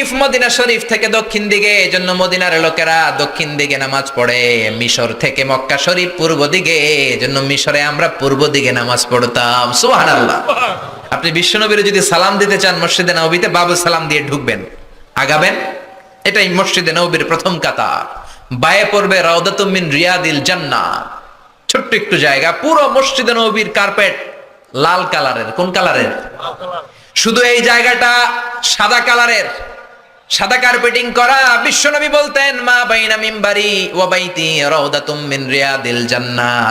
শরীফ Medina শরীফ থেকে দক্ষিণ দিকে। এজন্য মদিনার লোকেরা দক্ষিণ দিকে নামাজ পড়ে। মিশর থেকে মক্কা শরীফ পূর্ব দিকে। এজন্য মিশরে আমরা পূর্ব দিকে নামাজ পড়তাম। সুবহানাল্লাহ। আপনি বিশ্বনবীর যদি সালাম দিতে চান মসজিদে নবীতে বাবু সালাম দিয়ে ঢুকবেন। আগাবেন? এটাই মসজিদে নবীর প্রথম কাতার। বায়ে পড়বে রাউদাতুম মিন রিয়াদিল জান্নাত। ছোট্ট একটু জায়গা পুরো মসজিদে নবীর কার্পেট লাল কালারের। কোন কালারের? শুধু এই জায়গাটা সাদা কালারের। সাদা কার্পেটিং করা বিশ্বনবী বলতেন, মা বাইনা মিম্বারি ওয়া বাইতি রাউদাতুম মিন রিয়াদিল জান্নাহ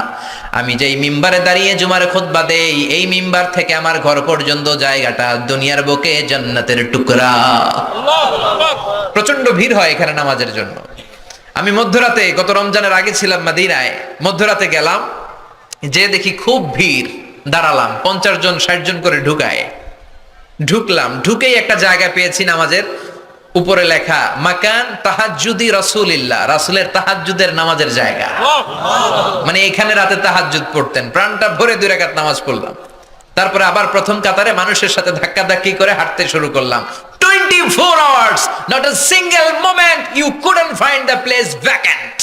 আমি যেই মিম্বারে দাঁড়িয়ে জুমার খুতবা দেই, এই মিম্বার থেকে আমার ঘর পর্যন্ত জায়গাটা দুনিয়ার বুকে জান্নাতের টুকরা। প্রচণ্ড ভিড় হয় এখানে নামাজের জন্য। আমি মধ্যরাতে গত রমজানের আগে ছিলাম মাদিনায়। মধ্যরাতে গেলাম, যে দেখি খুব ভিড়, দাঁড়ালাম, পঞ্চাশ জন, ষাট জন করে ঢুকায়। ঢুকলাম, ঢুকেই একটা জায়গা পেয়েছি নামাজের। উপরে লেখা মাকান তাহাজ্জুদি রাসূলিল্লাহ রাসূলের তাহাজ্জুদের নামাজের জায়গা। মানে এখানে রাতে তাহাজ্জুদ পড়তেন প্রাণটা ভরে দুই রাকাত নামাজ পড়লাম। তারপরে আবার প্রথম কাতারে মানুষের সাথে ধাক্কা ধাক্কি করে হাঁটতে শুরু করলাম। 24 hours not a single moment you couldn't find the place vacant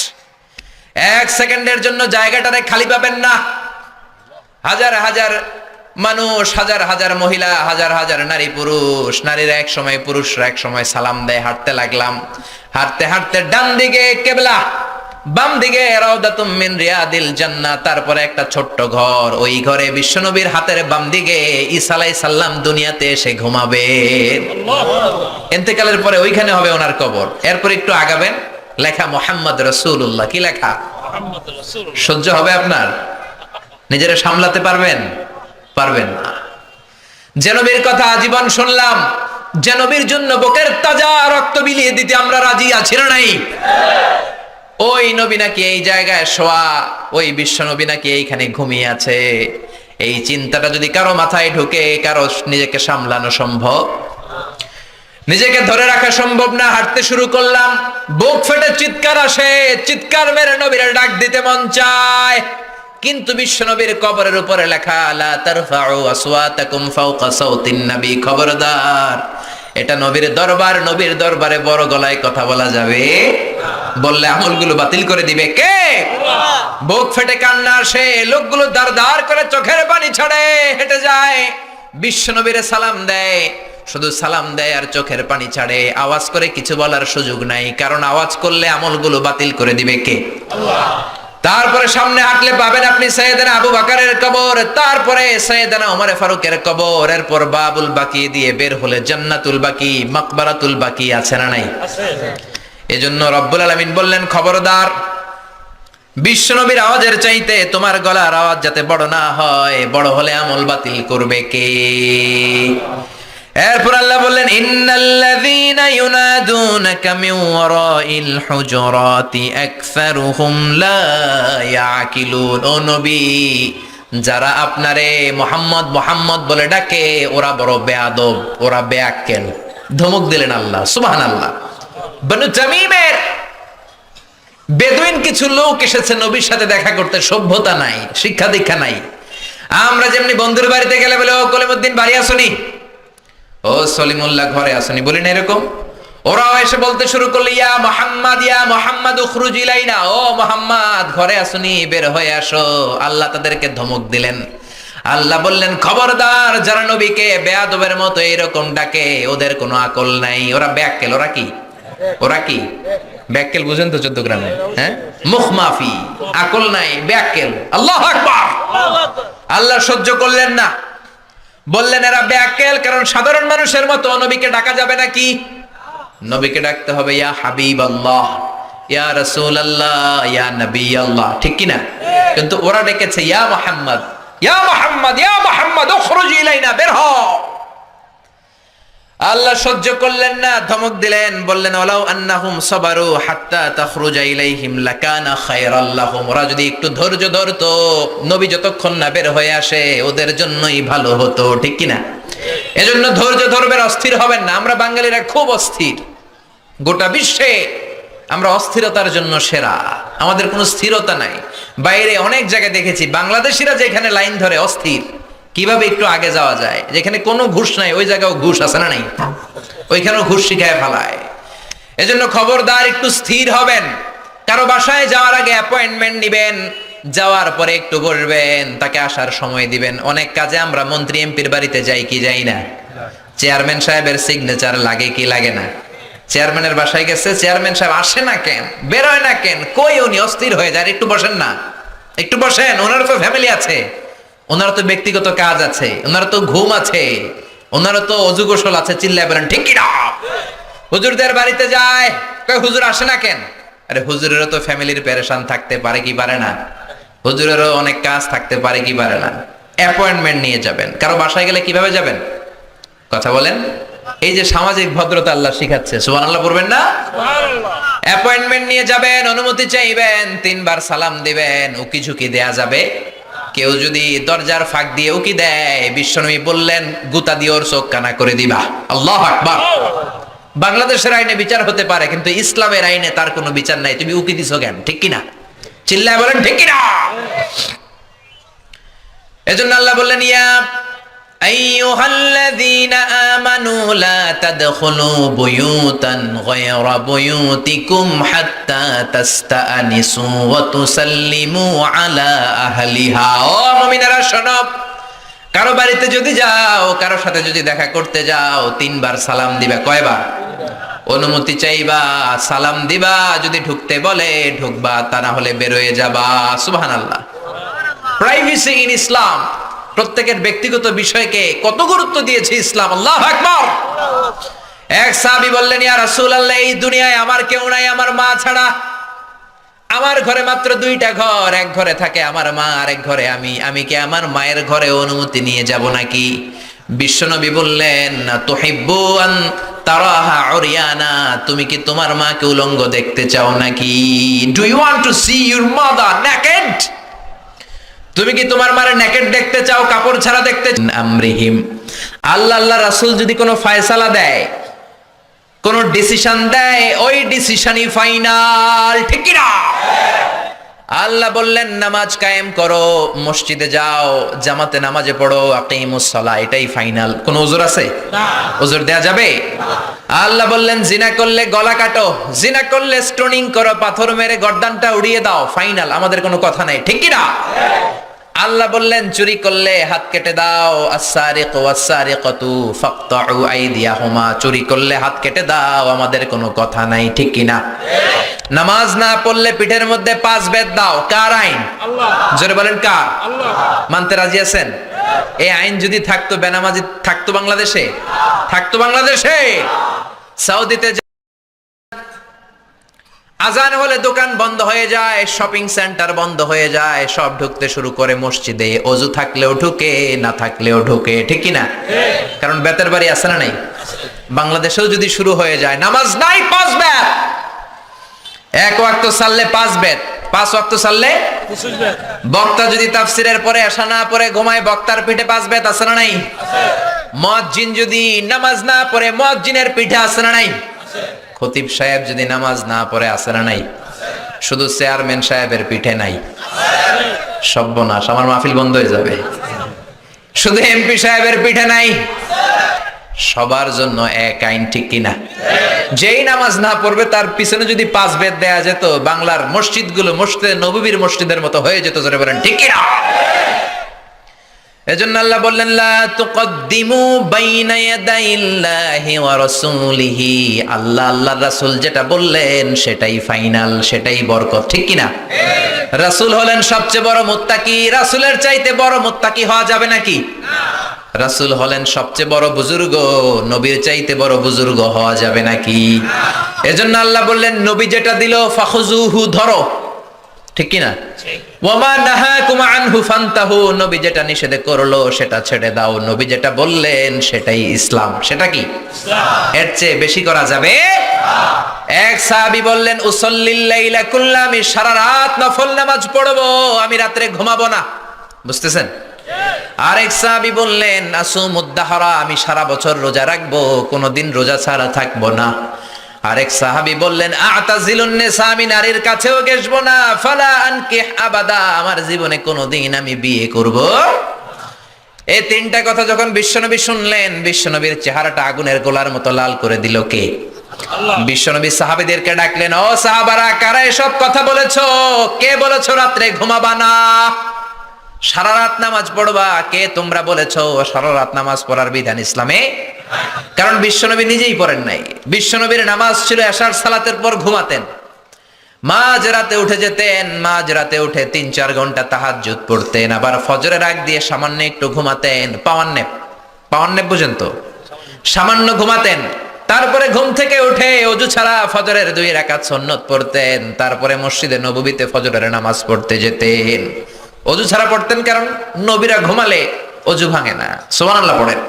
এক সেকেন্ডের জন্য জায়গাটারে খালি পাবেন না। হাজার হাজার মানুষ হাজার হাজার মহিলা হাজার হাজার নারী পুরুষ নারীরা এক সময় পুরুষরা এক সময় সালাম দেয় হাঁটতে লাগলাম। হাঁটতে হাঁটতে ডান দিকে কেবলা বাম দিকে রাউদাতুম মিন রিয়াদিল জান্নাত তারপরে একটা ছোট্ট ঘর। ওই ঘরে বিশ্বনবীর হাতের বাম দিকে ঈসা আলাইহিস সালাম দুনিয়াতে এসে ঘুমাবে। এতেকালের পরে ওইখানে হবে ওনার কবর। এরপর একটু আগাবেন। লেখা মোহাম্মদ রসুল্লাহ কি লেখা? সহ্য হবে আপনার? নিজেরা সামলাতে পারবেন? পারবেন না। জেনবীর কথা আজীবন শুনলাম জেনবীর জন্য বুকের তাজা রক্ত বিলিয়ে দিতে আমরা রাজি আছি না নাই? ওই নবী নাকি এই জায়গায় শোয়া, ওই বিশ্ব নবী নাকি এইখানে ঘুমিয়ে আছে। এই চিন্তাটা যদি কারও মাথায় ঢুকে, কারও নিজেকে সামলানো সম্ভব? নিজেকে ধরে রাখা সম্ভব না, হাঁটতে শুরু করলাম, বুক ফেটে চিৎকার আসে, চিৎকার মেরে নবীর ডাক দিতে মন চায়। কিন্তু বিশ্ব নবীর কবরের উপরে লেখা, লা তারফাউ আসওয়াতাকুম ফাওকা সাউতিন নবী খবরদার। এটা নবীর দরবার, নবীর দরবারে বড় গলায় কথা বলা যাবে। বললে আমলগুলো বাতিল করে দিবে কে? বুক ফেটে কান্না আসে, লোকগুলো দাঁড় দাঁড় করে চোখের পানি ছাড়ে, হেঁটে যায়। বিশ্ব নবীরে সালাম দেয়, শুধু সালাম দেয় আর চোখের পানি ছাড়ে। আওয়াজ করে কিছু বলার সুযোগ নাই, কারণ আওয়াজ করলে আমলগুলো বাতিল করে দিবে কে? তারপরে সামনে হাঁটলে পাবেন আপনি সৈয়দানা আবু বাকারের কবর তারপরে সৈয়দানা ওমর ফারুকের কবর। এরপর বাবুল বাকি দিয়ে বের হলে জান্নাতুল বাকি মাকবারাতুল বাকি আছে না নাই? এজন্য রব্বুল আলামিন বললেন খবরদার বিশ্বনবীর আওয়াজের চাইতে তোমার গলার আওয়াজ যাতে বড় না হয় বড় হলে আমল বাতিল করবে কে? এরপর আল্লাহ বললেন ইন্নাল্লাযীনা ইউনাদুনাকা মিন ওয়ারাইল হুজুরাতি আকসারুহুম লা ইয়াকিলুন ও যারা আপনারে মোহাম্মদ মোহাম্মদ বলে ডাকে, ওরা বড় বেয়াদব, ওরা বেয়াক্কেল। ধমক দিলেন আল্লাহ, সুবহানাল্লাহ। বনু তামিমের বেদুইন কিছু লোক এসেছে নবীর সাথে দেখা করতে, সভ্যতা নাই, শিক্ষা দীক্ষা নাই। আমরা যেমনি বন্ধুর বাড়িতে গেলে বলে, ও কলিমুদ্দিন, বাড়ি আসনি? ও সলিমুল্লাহ, ঘরে আসনি। বলি না এরকম? ওরাও এসে বলতে শুরু করল, ইয়া মোহাম্মদ ইয়া মোহাম্মদ, উখরুজ ইলাইনা। ও মোহাম্মদ, ঘরে আসুনি, বের হয়ে আসো। আল্লাহ তাদেরকে ধমক দিলেন। আল্লাহ বললেন, খবরদার, যারা নবীকে বেয়াদবের মতো এরকম ডাকে, ওদের কোনো আকল নাই। ওরা ব্যাককেল, ওরা কি? ওরা কি? ব্যাককেল বুঝেন তো চোদ্দ গ্রামে হ্যাঁ? মুখ মাফি, আকল নাই, ব্যাককেল। আল্লাহ আল্লাহ সহ্য করলেন না। বললেন, এরা ব্যাকেল কারণ সাধারণ মানুষের মতো নবীকে ডাকা যাবে নাকি? নবীকে ডাকতে হবে, ইয়া হাবিব আল্লাহ ইয়া রসুল আল্লাহ ইয়া নবী আল্লাহ ঠিক কিনা কিন্তু ওরা ডেকেছে, ইয়া মোহাম্মদ ইয়া মোহাম্মদ ইয়া মোহাম্মদ, উখরুজ ইলাইনা, বের হ। আল্লাহ সহ্য করলেন না, ধমক দিলেন, বললেন ওলাউ আন্নাহুম সাবারু হাত্তা তাখরুজা ইলাইহিম লাকানা খায়রাল লাহুম। ওরা যদি একটু ধৈর্য ধরতো, নবী যতক্ষণ না বের হয়ে আসে, ওদের জন্যই ভালো হতো, ঠিক কি না? এজন্য ধৈর্য ধরবেন, অস্থির হবেন না। আমরা বাঙালিরা খুব অস্থির। গোটা বিশ্বে আমরা অস্থিরতার জন্য সেরা। আমাদের কোনো স্থিরতা নাই। বাইরে অনেক জায়গায় দেখেছি, বাংলাদেশিরা যেখানে লাইন ধরে অস্থির, কীভাবে একটু আগে যাওয়া যায়? যেখানে কোনো ঘুষ নাই, ওই জায়গাও ঘুষ আছে না নাই? ওইখানেও ঘুষ শিখায় ফেলায়। এজন্য খবরদার একটু স্থির হবেন। কারও বাসায় যাওয়ার আগে অ্যাপয়েন্টমেন্ট নিবেন, যাওয়ার পরে একটু বসবেন, তাকে আসার সময় দিবেন। অনেক কাজে আমরা মন্ত্রী এমপির বাড়িতে যাই কি যাই না। চেয়ারম্যান সাহেবের সিগনেচার লাগে কি লাগে না। চেয়ারম্যানের বাসায় গেছে, চেয়ারম্যান সাহেব আসে না কেন? বেরোয় না কেন? কই উনি? অস্থির হয়ে যায়। একটু বসেন না। একটু বসেন ওনার তো ফ্যামিলি আছে। ওনার তো ব্যক্তিগত কাজ আছে। ওনার তো ঘুম আছে। ওনারও তো অজু গোসল আছে, চিল্লায় বলেন ঠিক হুজুরদের বাড়িতে যায়। কই হুজুর আসে না কেন? আরে, হুজুরেরও তো ফ্যামিলির পেরেশান থাকতে পারে কি পারে না। হুজুরেরও অনেক কাজ থাকতে পারে কি পারে না। অ্যাপয়েন্টমেন্ট নিয়ে যাবেন। কারও বাসায় গেলে কীভাবে যাবেন? কথা বলেন। এই যে সামাজিক ভদ্রতা আল্লাহ শিখাচ্ছে সুবান আল্লাহ পড়বেন না? অ্যাপয়েন্টমেন্ট নিয়ে যাবেন অনুমতি চাইবেন তিনবার সালাম দিবেন উকি ঝুঁকি দেয়া যাবে। কেউ যদি দরজার ফাঁক দিয়ে উকি দেয় বিশ্বনবী বললেন গুতা দিয়ে ওর চোখ কানা করে দিবা। আল্লাহ আকবার। বাংলাদেশের আইনে বিচার হতে পারে কিন্তু ইসলামের আইনে তার কোনো বিচার নাই। তুমি উকি দিছো কেন? ঠিক কিনা? চিল্লায় বলেন ঠিক কিনা? এজন্য আল্লাহ বললেন ইয়া أيها الذين آمنوا لا تدخلوا بيوتا غير بيوتكم حتى تستأنسوا وتسلموا على أهلها ও মুমিনেরা শোনো কারো বাড়িতে যদি যাও কারো সাথে যদি দেখা করতে যাও তিনবার সালাম দিবা কয়বার অনুমতি চাইবা সালাম দিবা যদি ঢুকতে বলে ঢুকবা তা না হলে বেরোয় যাবা সুবহানাল্লাহ প্রাইভেসি ইন ইসলাম প্রত্যেকের ব্যক্তিগত বিষয়কে কত গুরুত্ব দিয়েছে ইসলাম? আল্লাহ আকবার। এক সাহাবী বললেন, ইয়া রাসূলুল্লাহ, এই দুনিয়ায় আমার কেউ নাই, আমার মা ছাড়া। আমার ঘরে মাত্র দুইটা ঘর, এক ঘরে থাকে আমার মা আর এক ঘরে আমি। আমি কি আমার মায়ের ঘরে অনুমতি নিয়ে যাব নাকি? বিশ্বনবী বললেন, তুহিব্বু আন তারাহা উরিয়ানা, তুমি কি তোমার মাকে উলঙ্গ দেখতে চাও নাকি? Do you want to see your mother naked তুমি কি তোমার মারে নেকেট দেখতে চাও কাপড় ছাড়া দেখতে আমরিহিম আল্লাহ আল্লাহ রাসূল যদি কোনো ফয়সালা দেয় কোন ডিসিশন দেয় ওই ডিসিশনই ফাইনাল ঠিক না আল্লাহ বললেন নামাজ কায়েম করো মসজিদে যাও জামাতে নামাজে পড়ো আকিমুস সালাহ এটাই ফাইনাল কোন ওজোর আছে? ওজোর দেয়া যাবে? আল্লাহ বললেন জিনা করলে গলা কাটো জিনা করলে স্টোনিং করো পাথর মেরে গর্দানটা উড়িয়ে দাও ফাইনাল আমাদের কোনো কথা নাই। ঠিক কি না আল্লাহ বললেন চুরি করলে হাত কেটে দাও। আসারিক ওয়াসারিকাতু ফাকতাউ আইদিয়াহুমা। চুরি করলে হাত কেটে দাও আমাদের কোনো কথা নাই ঠিক কি না নামাজ না পড়লে পিঠের মধ্যে পাঁচ বেদ দাও কার আইন? জোরে বলেন কার? মানতে রাজি আছেন? এই আইন যদি থাকতো বেনামাজি থাকতো বাংলাদেশে? থাকতো বাংলাদেশে? সৌদিতে আজান হলে দোকান বন্ধ হয়ে যায় শপিং সেন্টার বন্ধ হয়ে যায়, সব ঢুকতে শুরু করে মসজিদে। অজু থাকলেও ঢুকে, না থাকলেও ঢুকে, ঠিক কি না কারণ বেতের বাড়ি আছে না নাই? বাংলাদেশেও যদি শুরু হয়ে যায়, নামাজ নাই, পাঁচ বেত। এক ওয়াক্ত সাললে পাঁচ বেত। পাঁচ ওয়াক্ত সাললে বক্তা যদি তাফসিরের পরে আসা না পরে ঘুমায়, বক্তার পিঠে পাঁচ বেত আছে না নাই? মজ্জিন যদি নামাজ না পড়ে মজ্জিনের পিঠে আছে না নাই? খতিব সাহেব যদি নামাজ না পড়ে, আছে না নাই? শুধু চেয়ারম্যান সাহেবের পিঠে নাই। সর্বনাশ, আমার মাহফিল বন্ধ হয়ে যাবে। শুধু এমপি সাহেবের পিঠে নাই। সবার জন্য এক আইন ঠিক কিনা? যেই নামাজ না পড়বে, তার পিছনে যদি পাঁচ বেদ দেয়া যেত, বাংলার মসজিদগুলো মসজিদে নবীর মসজিদের মতো হয়ে যেত, জোরে বলেন, ঠিক কিনা? এজন্য আল্লাহ বললেন, লা তুকদ্দিমু বাইনা ইয়াদাইল্লাহি ওয়া রাসূলিহি। আল্লাহ আল্লাহর রাসূল যেটা বললেন সেটাই ফাইনাল, সেটাই বরকত, ঠিক কি না রাসূল হলেন সবচেয়ে বড় মুত্তাকি। রাসূলের চাইতে বড় মুত্তাকি হওয়া যাবে নাকি? রাসূল হলেন সবচেয়ে বড় বুজুর্গ, নবীর চাইতে বড় বুজুর্গ হওয়া যাবে নাকি? এজন্য আল্লাহ বললেন, নবী যেটা দিল ফাখুজুহু ধরো। ঠিক কি না ওয়ামা নাহাকুম আনহু ফান্তাহু নবী যেটা নিষেধ করল সেটা ছেড়ে দাও। নবী যেটা বললেন সেটাই ইসলাম। সেটা কি? এর চেয়ে বেশি করা যাবে? এক সাহাবী বললেন উসল্লিল লাইলা কুল্লা আমি সারা রাত নফল নামাজ পড়ব আমি রাত্রে ঘুমাবো না। বুঝতেছেন? আরেক সাহাবী বললেন আসুম উদ্দাহরা আমি সারা বছর রোজা রাখব কোনোদিন রোজা ছাড়া থাকব না। আরেক সাহাবী বললেন আমি নারীর কাছেও গেসবো না। ফালা আনকিহ আবাদা। আমার জীবনে কোনোদিন আমি বিয়ে করব এই তিনটা কথা যখন বিশ্বনবী শুনলেন বিশ্বনবীর চেহারাটা আগুনের গোলার মতো লাল করে দিল কে? বিশ্বনবী সাহাবিদেরকে ডাকলেন ও সাহাবারা কারা এসব কথা বলেছ? কে বলেছ রাত্রে ঘুমাবা না? সারা রাত নামাজ পড়বা? কে তোমরা বলেছ সারা রাত নামাজ পড়ার বিধান ইসলামে? কারণ বিশ্বনবী নিজেই পড়েন নাই। বিশ্বনবীর নামাজ ছিল এশার সালাতের পর ঘুমাতেন। মাঝ রাতে উঠে যেতেন মাঝ রাতে উঠে তিন চার ঘণ্টা তাহাজ্জুদ পড়তেন। আবার ফজরের আগ দিয়ে সামান্য একটু ঘুমাতেন। পাওয়ার নেপ পাওয়ার নেপ সামান্য ঘুমাতেন। তারপরে ঘুম থেকে উঠে অজু ছাড়া ফজরের দুই রাকাত সুন্নত পড়তেন। তারপরে মসজিদে নববীতে ফজরের নামাজ পড়তে যেতেন। অজু ছাড়া পড়তেন কারণ নবীরা ঘুমালে অজু ভাঙে না। সুবহানাল্লাহ পড়েন।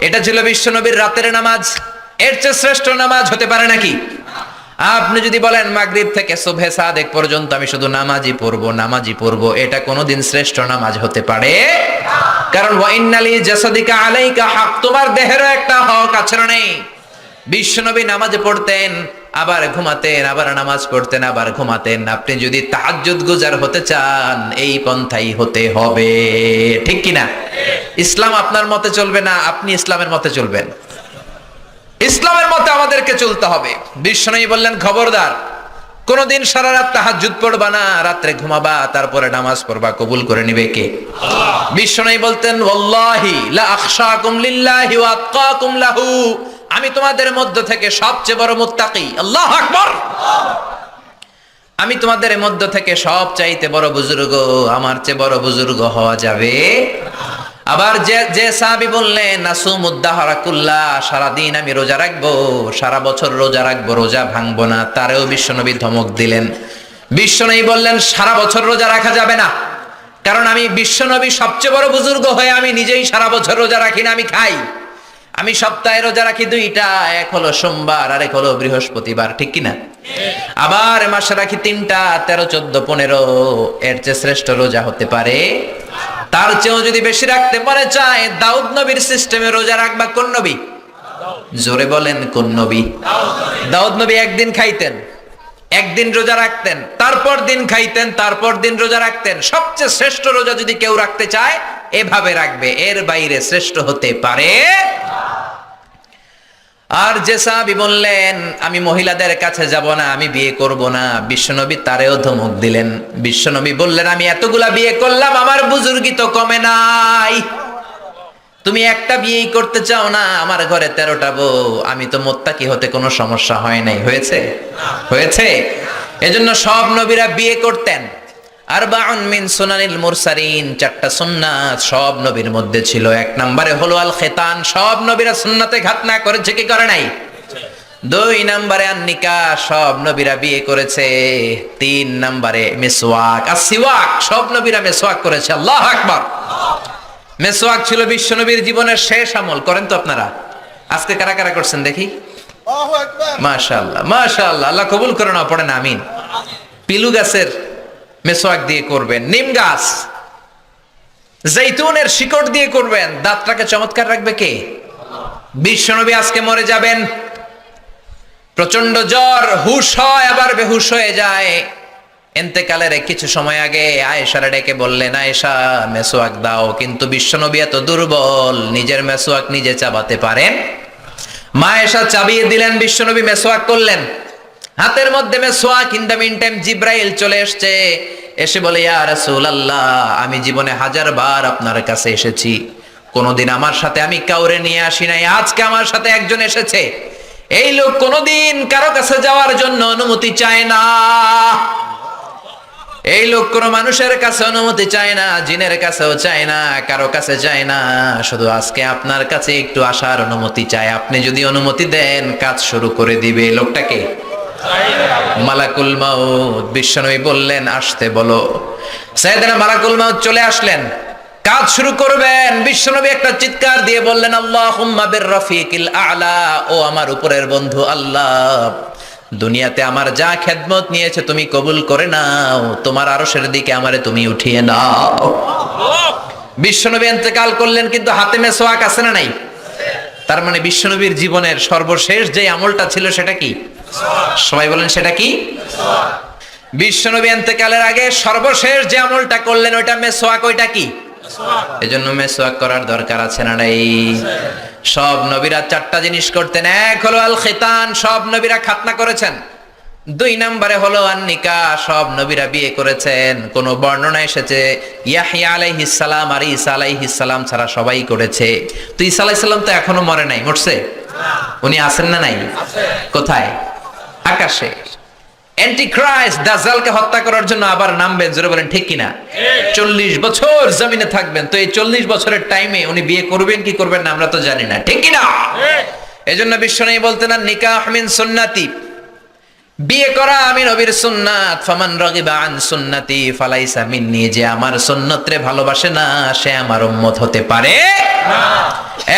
এটা ছিল বিশ্ব নবীর রাতের নামাজ। এর চেয়ে শ্রেষ্ঠ নামাজ হতে পারে নাকি? আপনি যদি বলেন মাগরিব থেকে সুবহে সাদেক পর্যন্ত আমি শুধু নামাজই পড়ব নামাজই পড়ব এটা কোনোদিন শ্রেষ্ঠ নামাজ হতে পারে? কারণ ওয়াইন্নালি জাসাদিকা আলাইকা হক তোমার দেহেরও একটা হক আছে নেই? বিশ্বনবী নামাজ পড়তেন, আবার ঘুমাতেন, আবার নামাজ পড়তেন, আবার ঘুমাতেন। আপনি যদি তাহাজ্জুদ গুজার হতে চান, এই পন্থাই হতে হবে। ঠিক কি না? ইসলাম আপনার মতে চলবে না, আপনি ইসলামের মতে চলবেন। ইসলামের মতে আমাদেরকে চলতে হবে। বিশ্বনবী বললেন, খবরদার, কোনদিন সারা রাত তাহাজ্জুদ পড়বা না, রাত্রে ঘুমাবা, তারপরে নামাজ পড়বা, কবুল করে নিবে কে? বিশ্বনবী বলতেন, ওয়াল্লাহি লা আখশাকুম লিল্লাহি ওয়া আতকাকুম লাহু। আমি তোমাদের মধ্য থেকে সবচেয়ে বড় মুত্তাকি। আল্লাহ আকবার। আমি তোমাদের মধ্য থেকে সব চাইতে বড় বুজুর্গ, আমার চেয়ে বড় বুজুর্গ হওয়া যাবে। আবার যে যে সাহাবি বললেন নাসুমুদ্দাহরাকুল্লাহ সারাদিন আমি রোজা রাখব, সারা বছর রোজা রাখব, রোজা ভাঙবো না। তারেও বিশ্বনবী ধমক দিলেন। বিশ্বনবী বললেন, সারা বছর রোজা রাখা যাবে না। কারণ আমি বিশ্বনবী সবচেয়ে বড় বুজুর্গ হয়ে আমি নিজেই সারা বছর রোজা রাখি না, আমি খাই। আমি সপ্তাহে রোজা রাখি দুইটা, এক হলো সোমবার আর এক হলো বৃহস্পতিবার, ঠিক কিনা? আবার মাসে রাখি তিনটা, তেরো, চোদ্দ, পনেরো, এর চেয়ে শ্রেষ্ঠ রোজা হতে পারে। তার চেয়েও যদি বেশি রাখতে পারে, চায় দাউদ নবীর সিস্টেমে রোজা রাখবা কোন নবী? জোরে বলেন, কোন নবী? দাউদ নবী একদিন খাইতেন, একদিন রোজা রাখতেন, তারপর দিন খাইতেন, তারপর দিন রোজা রাখতেন। সবচেয়ে শ্রেষ্ঠ রোজা যদি কেউ রাখতে চায় এভাবে রাখবে, এর বাইরে শ্রেষ্ঠ হতে পারে আর যে সাহাবি বললেন, আমি মহিলাদের কাছে যাব না, আমি বিয়ে করব না। বিশ্বনবী তারেও ধমক দিলেন। বিশ্বনবী বললেন, আমি এতগুলা বিয়ে করলাম, আমার বুজুর্গি তো কমে নাই। তুমি একটা বিয়েই করতে চাও না, আমার ঘরে তেরোটা বউ। আমি তো মোত্তাকি হতে কোনো সমস্যা হয় নাই। হয়েছে? হয়েছে? এজন্য সব নবীরা বিয়ে করতেন। আর বাউন মিন সুনানিল মুরসারিন চারটা সুন্নাত সব নবীর মধ্যে ছিল। এক নম্বরে হলো আল খেতান। সব নবীরা সুন্নাতে ঘাত না করেছে কি করে নাই? দুই নম্বরে আন্নিকা সব নবীরা বিয়ে করেছে। তিন নম্বরে মেসওয়াক। আর সিওয়াক সব নবীরা মেসওয়াক করেছে। আল্লাহ আকবার। মেসওয়াক ছিল বিশ্ব নবীর জীবনের শেষ আমল। করেন তো আপনারা। আজকে কারা কারা করছেন দেখি? মাশাআল্লাহ মাশাআল্লাহ। আল্লাহ কবুল করে না পড়েন আমিন। পিলু গাছের মেসোয়াক দিয়ে করবেন, নিম গাছ, জৈতুনের শিকড় দিয়ে করবেন, দাঁতটাকে চমৎকার রাখবে কে? বিশ্বনবী আজকে মরে যাবেন। প্রচণ্ড জ্বর, হুশ হয়, আবার বেহুশ হয়ে যায়। এন্তেকালের কিছু সময় আগে আয়েশারা ডেকে বললেন, আয়েশা, মেসোয়াক দাও, কিন্তু বিশ্বনবী এত দুর্বল, নিজের মেসোয়াক নিজে চাবাতে পারেন। মা এসা চাবিয়ে দিলেন, বিশ্বনবী মেসোয়াক করলেন। হাতের মধ্যে মেসোয়াক in the mean time Jibril চলে এসছে। এসে বলে, ইয়া রাসূলুল্লাহ, আমি জীবনে হাজার বার আপনার কাছে এসেছি। কোনোদিন আমার সাথে আমি কাউরে নিয়ে আসি নাই, আজকে আমার সাথে একজন এসেছে। এই লোক কোনোদিন কারও কাছে যাওয়ার জন্য অনুমতি চায় না। এই লোক কোনো মানুষের কাছে অনুমতি চায় না, জিনের কাছেও চায় না, কারও কাছে চায় না। শুধু আজকে আপনার কাছে একটু আসার অনুমতি চায়। আপনি যদি অনুমতি দেন, কাজ শুরু করে দিবে। লোকটাকে মালাকুল মাউদ বিশ্বনবী বললেন, আসতে বলো। সাইয়েদনা মালাকুল মাউদ চলে আসলেন। কাজ শুরু করবেন। বিশ্বনবী একটা চিৎকার দিয়ে বললেন, আল্লাহুম্মা বির রফিকিল আলা, ও আমার উপরের বন্ধু আল্লাহ। দুনিয়াতে আমার যা খেদমত নিয়েছে তুমি কবুল করে নাও, তোমার আরশের দিকে আমারে তুমি উঠিয়ে নাও। বিশ্বনবী ইন্তেকাল করলেন, কিন্তু হাতে মেসোয়াক আছে না নাই? তার মানে বিশ্বনবীর জীবনের সর্বশেষ যে আমলটা ছিল সেটা কি? সবাই বলেন, সেটা কি? বিশ্বনবী এন্তেকালের আগে সর্বশেষ যে আমলটা করলেন, ওইটা মেসোয়াক ওইটা কি? এজন্য মেসোয়াক করার দরকার আছে না নাই? সব নবীরা চারটা জিনিস করতেন। এক হলো আল খিতান সব নবীরা খাতনা করেছেন। দুই নম্বরে হলো আন্নিকা, সব নবীরা বিয়ে করেছেন। কোন বর্ণনা এসেছে, ইয়াহিয়া আলাইহিস সালাম আর ঈসা আলাইহিস সালাম ছাড়া সবাই করেছে। তো ঈসা আলাইহিস সালাম তো এখনও মরে নাই, মরছে? উনি আছেন না নাই? কোথায়? আকাশে। অ্যান্টিক্রাইস্ট দাজালকে হত্যা করার জন্য আবার নামবেন জোরে বলেন ঠিক কিনা? চল্লিশ বছর জমিনে থাকবেন তো এই চল্লিশ বছরের টাইমে উনি বিয়ে করবেন কি করবেন না আমরা তো জানি না ঠিক কিনা? এই জন্য বিশ্ব নেই বলতেন না নিকাহ মিন সুন্নাতি। বিয়ে করা আমি নবীর সুন্নাত। ফামান রাগিবা আন সুন্নাতি, ফালাইসা মিন্নি, যে আমার সুন্নতরে ভালোবাসে না, সে আমার উম্মত হতে পারে।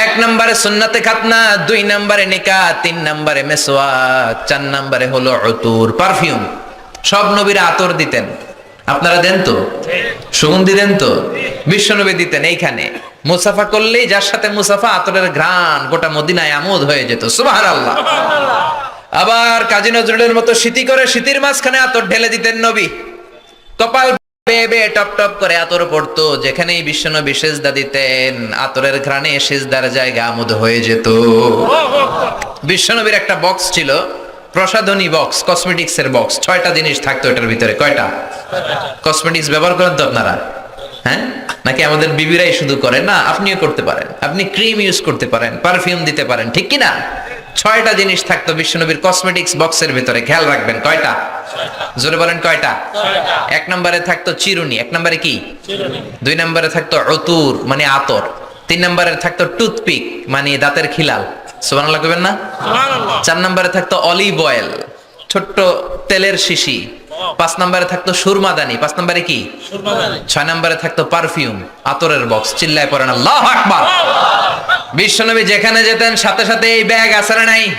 এক নম্বরে সুন্নাতে খাতনা, দুই নম্বরে নিকা তিন নম্বরে মেসওয়াক চার নম্বরে হলো উতুর, পারফিউম। সব নবীরা আতর দিতেন। আপনারা দেন তো? সুগন্ধি দেন তো? বিশ্বনবী দিতেন এইখানে। মুসাফা করলেই যার সাথে মুসাফা আতরের ঘ্রাণ গোটা মদিনায় আমোদ হয়ে যেত। সুবহানাল্লাহ। আবার কাজী নজরুলের মতো শীতি করে শীতির মাঝখানে আতর ঢেলে দিতেন নবী। কপাল বেয়ে বেয়ে টপ টপ করে আতর পড়তো, যেখানেই সেজদা দিতেন, আতরের ঘ্রাণে সেজদার জায়গা আমোদ হয়ে যেত। বিশ্বনবীর একটা বক্স ছিল, প্রসাধনী বক্স কসমেটিক্স এর বক্স ছয়টা জিনিস থাকতো এটার ভিতরে, কয়টা? কসমেটিক্স ব্যবহার করেন তো আপনারা? হ্যাঁ? নাকি আমাদের বিবিরাই শুধু করে না, আপনিও করতে পারেন। আপনি ক্রিম ইউজ করতে পারেন পারফিউম দিতে পারেন, ঠিক কি না? ছয়টা জিনিস থাকতো বিশ্বনবীর কসমেটিক্স বক্সের ভিতরে খেয়াল রাখবেন কয়টা? জোরে বলেন কয়টা? এক নম্বরে থাকতো চিরুনি এক নম্বরে কি? দুই নম্বরে থাকতো অতুর মানে আতর। তিন নম্বরে থাকতো টুথপিক মানে দাঁতের খিলাল। সোমান লাগবেন না? চার নম্বরে থাকতো অলিভ অয়েল ছোট্ট তেলের শিশি। পাঁচ নম্বরে থাকতো সুরমাদানি পাঁচ নম্বরে কি? ছয় নম্বরে থাকতো পারফিউম আতরের বক্স চিল্লায় পড়েন আল্লাহ আকবার। বিশ্বনবী যেখানে যেতেন, সাথে সাথে এই ব্যাগ নাই?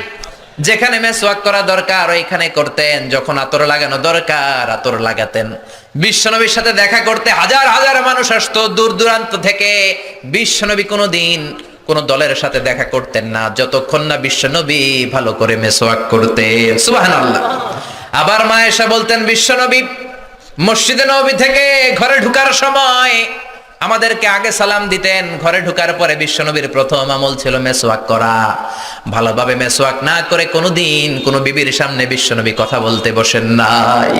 যেখানে করা দরকার, ওইখানে করতেন। যখন আতর লাগানো দরকার, আতর লাগাতেন। বিশ্বনবীর সাথে দেখা করতে হাজার হাজার মানুষ আসতো দূর দূরান্ত থেকে। বিশ্বনবী কোনো দিন কোন দলের সাথে দেখা করতেন না। যতক্ষণ না বিশ্বনবী ভালো করে মেসওয়াক করতেন। আবার মা বলতেন, বিশ্বনবী, মসজিদে নবী থেকে ঘরে ঢুকার সময় আমাদেরকে আগে সালাম দিতেন। ঘরে ঢুকার পরে বিশ্বনবীর প্রথম আমল ছিল মেসওয়াক করা। ভালোভাবে মেসওয়াক না করে কোনোদিন কোনো বিবির সামনে বিশ্বনবী কথা বলতে বসেন নাই।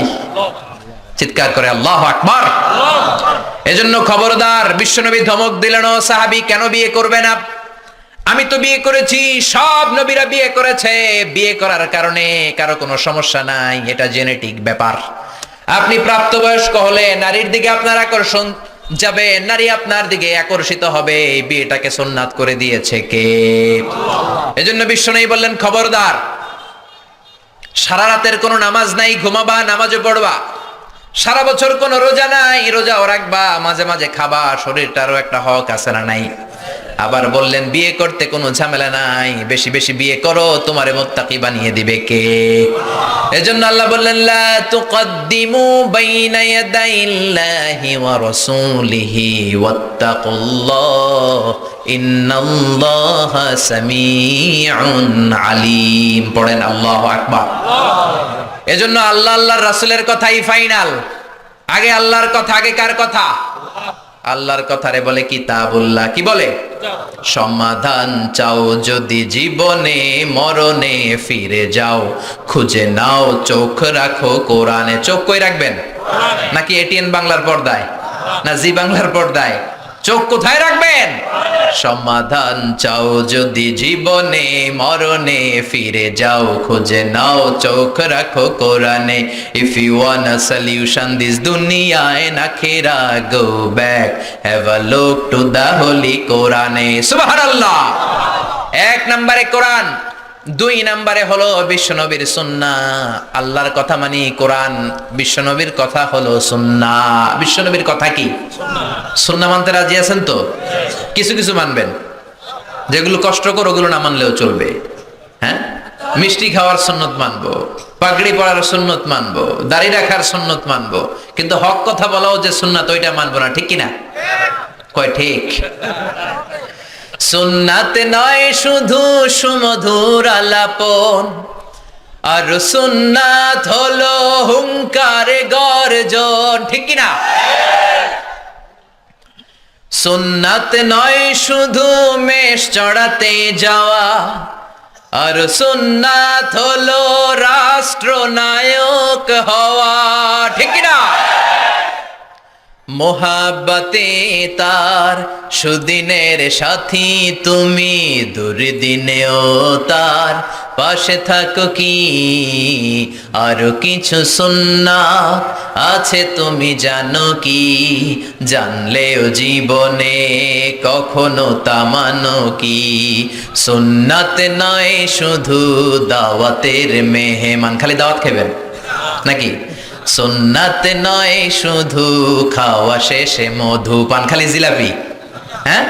চিৎকার করে, আল্লাহ আকবার! এজন্য খবরদার বিশ্বনবী ধমক দিলেন সাহাবি, কেন বিয়ে করবে না? আমি তো বিয়ে করেছি, সব নবীরা বিয়ে করেছে। বিয়ে করার কারণে কারও কোনো সমস্যা নাই, এটা জেনেটিক ব্যাপার। আপনি প্রাপ্তবয়স্ক হলে নারীর দিকে আপনার আকর্ষণ যাবে নারী আপনার দিকে আকর্ষিত হবে। এই বিয়েটাকে সোননাথ করে দিয়েছে কে? এজন্য বিশ্ব নেই বললেন, খবরদার, সারা রাতের কোনো নামাজ নাই, ঘুমাবা নামাজে পড়বা। সারা বছর কোনো রোজা নাই, রোজাও রাখবা। মাঝে মাঝে খাবা, শরীরটারও একটা হক আছে না নাই? আবার বললেন, বিয়ে করতে কোনো ঝামেলা নাই। বেশি বেশি বিয়ে করো, তোমারে মোত্তাকি বানিয়ে দিবে কে? এজন্য আল্লাহ বললেন, লা তুকদ্দিমু বাইনা ইয়াদাইল্লাহি ওয়া রাসূলিহি ওয়াত্তাকুল্লাহ। ইন্নাল্লাহা সামিউন আলিম। পড়েন আল্লাহু আকবার। এজন্য আল্লাহ আল্লাহর রাসূলের কথাই ফাইনাল। আগে আল্লাহর কথা, আগে কার কথা? আল্লাহর কথারে বলে কিতাবুল্লাহ কি বলে? সমাধান চাও যদি জীবনে মরণে ফিরে যাও খুঁজে নাও চোখ রাখো কোরআনে চোখ কই রাখবেন? নাকি এটিএন বাংলার পর্দায়? না জি বাংলার পর্দায়? চোখ কোথায় রাখবেন? সমাধান চাও যদি জীবনে, মরণে ফিরে যাও, খুঁজে নাও, চোখ রাখো কোরআনে। If you want a solution this দুনিয়ায় না Kheda go back have a look to the holy কোরআনে সুবহানাল্লাহ! এক নম্বরে কোরআন। দুই নম্বরে হলো বিশ্বনবীর সুন্না। আল্লাহর কথা মানি কোরআন, বিশ্বনবীর কথা হলো সুন্না। বিশ্বনবীর কথা কি? সুন্না মানতে রাজি আছেন তো? কিছু কিছু মানবেন। যেগুলো কষ্টকর ওগুলো না মানলেও চলবে। হ্যাঁ? মিষ্টি খাওয়ার সুন্নত মানবো, পাগড়ি পরার সুন্নত মানবো, দাড়ি রাখার সুন্নত মানবো, কিন্তু হক কথা বলাও যে সুন্নাত, ওইটা মানবো না, ঠিক কিনা? কয় ঠিক? সুন্নাত নয়, শুধু সুমধুর আলাপন। আর সুন্নাত হলো হুঙ্কারে, গর্জন, ঠিক কিনা? সুন্নাত নয়, শুধু মেষ চড়াতে যাওয়া। আর সুন্নাত হলো রাষ্ট্রনায়ক হওয়া, ঠিক না মোহাব্বতে তার সুদিনের সাথী তুমি, দুর্দিনেও তার পাশে থাকো কি? আরও কিছু সুন্না আছে তুমি জানো কি? জানলেও জীবনে কখনো তা মানো কি? সুন্নাত নয় শুধু দাওয়াতের মেহমান। খালি দাওয়াত খেবেন নাকি? সুন্নাত নয়, শুধু খাওয়া শেষে মধু পান। খালি জিলাপি। হ্যাঁ?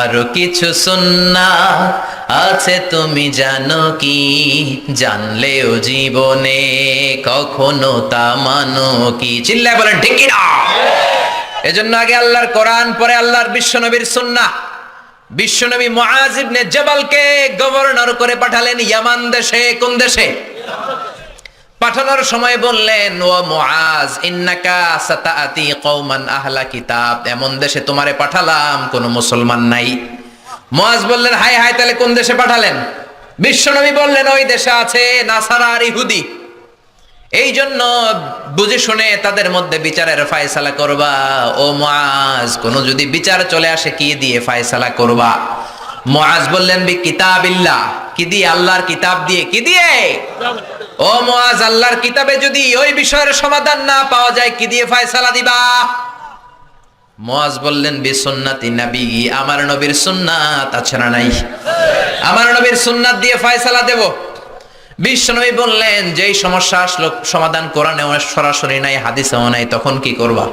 আরও কিছু সুন্না আছে, তুমি জানো কি? জানলেও জীবনে কখনো তা মানো কি? চিল্লায় বলেন, ঠিক না এজন্য আগে আল্লাহর কোরআন, পরে আল্লাহর বিশ্বনবীর সুন্নাহ বিশ্বনবী মুআজ ইবনে জবালকে গভর্নর করে পাঠালেন ইয়ামান দেশে, কোন দেশে? পাঠানোর সময় বললেন, ও মুআজ, ইন্নাকা সাতাআতি কওমান আহলা কিতাব। এমন দেশে তোমারে পাঠালাম, কোন মুসলমান নাই। মুআজ বললেন হাই হাই তাহলে কোন দেশে পাঠালেন? বিশ্বনবী বললেন, ওই দেশে আছে নাসারা আর ইহুদি। এই জন্য বুঝে শুনে তাদের মধ্যে বিচারের ফায়সালা করবা। ও মুআজ, কোন যদি বিচার চলে আসে, কি দিয়ে ফায়সালা করবা? মুআজ বললেন, বি কিতাবিল্লাহ। কি দিয়ে? আল্লাহর কিতাব দিয়ে? কি দিয়ে? ও মুআজ আল্লাহর কিতাবে যদি ওই বিষয়ের সমাধান না পাওয়া যায়, কি দিয়ে ফায়সালা দিবা? মুআজ বললেন বি সুন্নাতি নবী, আমার নবীর সুন্নাত আছে না নাই? আমার নবীর সুন্নাত দিয়ে ফায়সালা দেব। বিশ্বনবী বললেন, যেই সমস্যা আসলো, সমাধান কোরআনে সরাসরি নাই, হাদিসেও নাই, তখন কি করবা?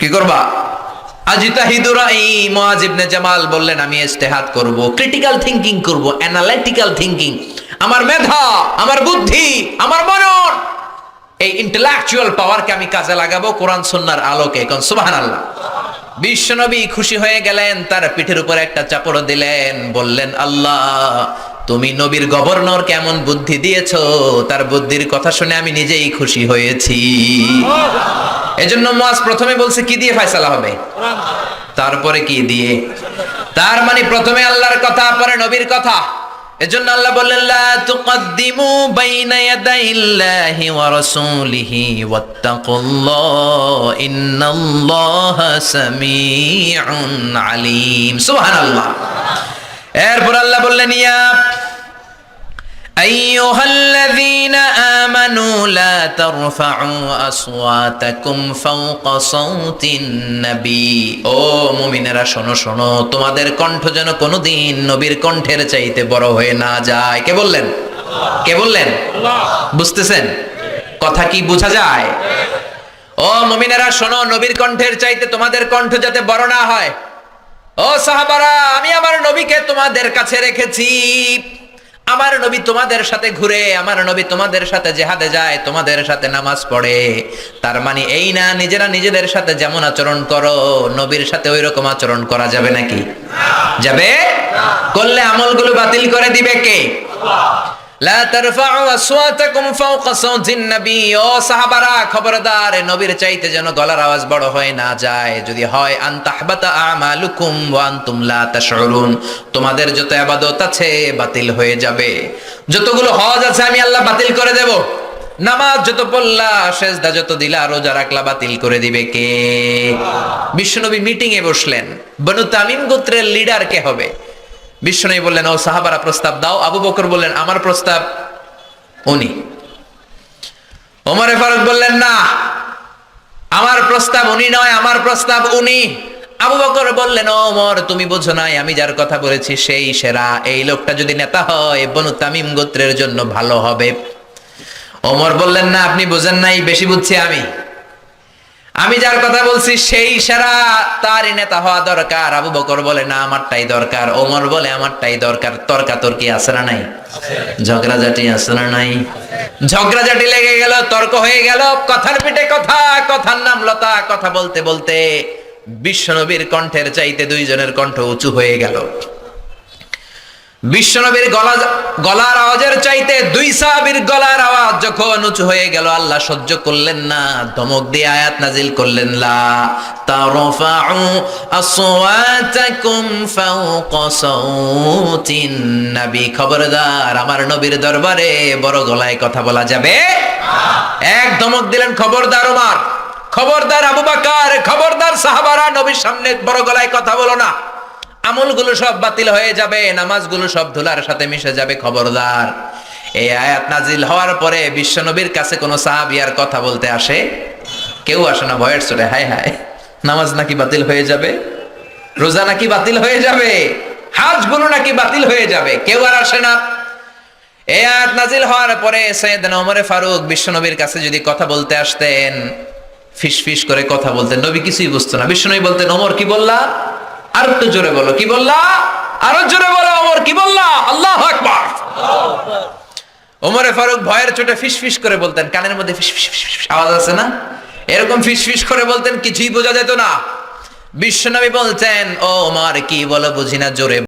কি করবা? আজিতাহিদুরাই মুআজ ইবনে জামাল বললেন, আমি ইজতিহাদ করব ক্রিটিক্যাল থিংকিং করব অ্যানালাইটিক্যাল থিংকিং আমার মেধা, আমার বুদ্ধি, আমার মনন। এই ইন্টেলেকচুয়াল পাওয়ারকে আমি কাজে লাগাবো কোরআন সুন্নাহর আলোকে। কোন সুবহানাল্লাহ, বিশ্বনবী খুশি হয়ে গেলেন, তার পিঠের উপর একটা চাপড় দিলেন, বললেন, আল্লাহ, তুমি নবীর গভর্নর কেমন বুদ্ধি দিয়েছ? তার বুদ্ধির কথা শুনে আমি নিজেই খুশি হয়েছি। এজন্য মাস প্রথমে বলছে, কি দিয়ে ফয়সালা হবে? তারপরে কি দিয়ে? তার মানে প্রথমে আল্লাহর কথা, পরে নবীর কথা। এজন্য আল্লাহ বললেন, লা তুকদ্দিমু বাইনা ইয়াদাইল্লাহি ওয়া রাসূলিহি ওয়াত্তাকুল্লাহ, ইন্নাল্লাহা সামিউন আলীম। সুবহানাল্লাহ। এরপর আল্লাহ বললেন, ইয়া আইয়ুহাল্লাযীনা آمنوا لا ترفعوا أصواتكم فوق صوت النبي ও মুমিনেরা শোনো শোনো তোমাদের কণ্ঠ যেন কোনোদিন নবীর কণ্ঠের চাইতে বড় হয়ে না যায় কে বললেন কে বললেন বুঝতেছেন কথা কি বোঝা যায় ও মুমিনেরা শোনো নবীর কণ্ঠের চাইতে তোমাদের কণ্ঠ যাতে বড় না হয় ও সাহাবারা আমি আমার নবীকে তোমাদের কাছে রেখেছি আমার নবী তোমাদের সাথে ঘুরে, আমার নবী তোমাদের সাথে জেহাদে যায়, তোমাদের সাথে নামাজ পড়ে। তার মানে এই না, নিজেরা নিজেদের সাথে যেমন আচরণ করো, নবীর সাথে ওই রকম আচরণ করা যাবে নাকি? যাবে? করলে আমলগুলো বাতিল করে দিবে কে? তোমাদের যত ইবাদত আছে, বাতিল হয়ে যাবে। যতগুলো হজ আছে, আমি আল্লাহ বাতিল করে দেব। নামাজ যত পড়লা, সেজদা যত দিলা, রোজা রাখলা, বাতিল করে দিবে কে? বিশ্বনবী মিটিং এ বসলেন। বনু তামিম গোত্রের লিডার কে হবে? বিশ্বনবী বললেন, ও সাহাবারা, প্রস্তাব দাও। আবু বকর বললেন, আমার প্রস্তাব উনি। ওমরে ফারুক বললেন, না, আমার প্রস্তাব উনি নয়, আমার প্রস্তাব উনি। আবু বকর বললেন, ওমর, তুমি বোঝো নাই, আমি যার কথা বলেছি সেই সেরা। এই লোকটা যদি নেতা হয়, বনু তামিম গোত্রের জন্য ভালো হবে। ওমর বললেন, না, আপনি বোঝেন নাই, বেশি বুঝছি আমি। আমি যার কথা বলছি, সেই সেরা তারই নেতা হওয়া দরকার। আবু বকর বলে, না, আমারটাই দরকার। ওমর বলে, আমারটাই দরকার। তর্কা তর্কি না নাই? ঝগড়াঝাটি আছে না নাই? ঝগড়াঝাটি লেগে গেল, তর্ক হয়ে গেল, কথার পিঠে কথা, কথার নাম লতা, কথা বলতে বলতে বিশ্বনবীর কণ্ঠের চাইতে দুইজনের কণ্ঠ উঁচু হয়ে গেল। বিশ্বনবীর গলা গলার আওয়াজের চাইতে দুই সাহাবীর গলার আওয়াজ যখন উঁচু হয়ে গেল, আল্লাহ সহ্য করলেন না, ধমক দিয়ে আয়াত নাজিল করলেন, লা তারফাউ আসওয়াতাকুম ফাওকা সাউতিন নবী। খবরদার, আমার নবীর দরবারে বড় গলায় কথা বলা যাবে। এক ধমক দিলেন খবরদার ওমর। খবরদার আবু বাকার, খবরদার সাহাবারা নবীর সামনে বড় গলায় কথা বলো না। আমলগুলো সব বাতিল হয়ে যাবে, নামাজগুলো সব ধুলার সাথে মিশে যাবে, খবরদার। এই আয়াত নাজিল হওয়ার পরে বিশ্বনবীর কাছে কোনো সাহাবিয়ার কথা বলতে আসে? কেউ আসে না, ভয়ের চলে হায় হায়, নামাজ নাকি বাতিল হয়ে যাবে? রোজা নাকি বাতিল হয়ে যাবে? হাজগুলো নাকি বাতিল হয়ে যাবে? কেউ আর আসে না। এই আয়াত নাজিল হওয়ার পরে সৈয়দনা ওমরে ফারুক বিশ্বনবীর কাছে যদি কথা বলতে আসতেন ফিস ফিস করে কথা বলতেন, নবী কিছুই বুঝতো না। বিশ্বনবী বলতেন, ওমর, কি বললা? আর তো জোরে বলো, কি বললা? আরও জোরে বলো কি বললা? আল্লাহ আকবার। ওমরে ফারুক ভয়ের চোটে ফিস ফিস করে বলতেন, কানের মধ্যে ফিস ফিস ফিস আওয়াজ আছে না? এরকম ফিস ফিস করে বলতেন, কিছুই বোঝা যেত না। বিশ্বনবী বলতেন, ও ওমর, কি বলো বুঝিনা জোরে